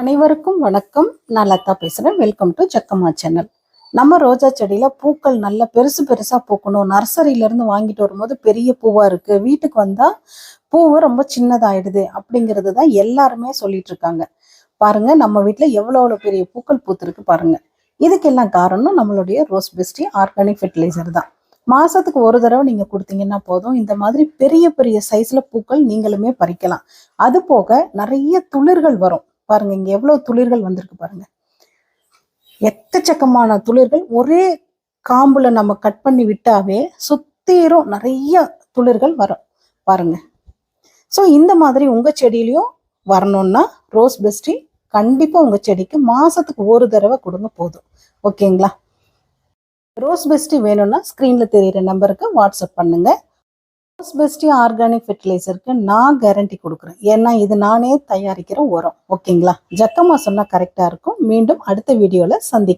அனைவருக்கும் வணக்கம். நான் லதா பேசுகிறேன் வெல்கம் டு ஜக்கம்மா சேனல் நம்ம ரோஜா செடியில் பூக்கள் நல்லா பெருசு பெருசாக பூக்கணும். நர்சரியிலேருந்து வாங்கிட்டு வரும்போது பெரிய பூவாக இருக்குது வீட்டுக்கு வந்தால் பூவு ரொம்ப சின்னதாகிடுது அப்படிங்கிறது தான் எல்லாருமே சொல்லிட்டு இருக்காங்க. பாருங்கள் நம்ம வீட்டில் எவ்வளோ எவ்வளோ பெரிய பூக்கள் பூத்துருக்கு பாருங்கள் இதுக்கெல்லாம் காரணம் நம்மளுடைய ரோஸ் பெஸ்டி ஆர்கானிக் ஃபெர்டிலைசர் தான். மாதத்துக்கு ஒரு தடவை நீங்கள் கொடுத்தீங்கன்னா போதும். இந்த மாதிரி பெரிய பெரிய சைஸில் பூக்கள் நீங்களுமே பறிக்கலாம். அது போக நிறைய துளிர்கள் வரும். பாருங்க இங்க எவ்வளவு துளிர்கள் வந்திருக்கு பாருங்க. எக்கச்சக்கமான துளிர்கள். ஒரே காம்புல நம்ம கட் பண்ணி விட்டாவே சுத்தீரும் நிறைய துளிர்கள் வரும் பாருங்க. ஸோ இந்த மாதிரி உங்க செடியிலையும் வரணும்னா ரோஸ் பெஸ்டி கண்டிப்பா உங்க செடிக்கு மாசத்துக்கு ஒரு தடவை கொடுங்க போதும். ஓகேங்களா ரோஸ் பெஸ்டி வேணும்னா ஸ்க்ரீனில் தெரியுற நம்பருக்கு வாட்ஸ்அப் பண்ணுங்க. ரோஸ் பெஸ்டி ஆர்கானிக் ஃபெர்டிலைசருக்கு நான் கேரண்டி கொடுக்குறேன். ஏன்னா இது நானே தயாரிக்கிற உரம். ஓகேங்களா? ஜக்கம்மா சொன்னால் கரெக்டாக இருக்கும். மீண்டும் அடுத்த வீடியோவில் சந்திக்கலாம்.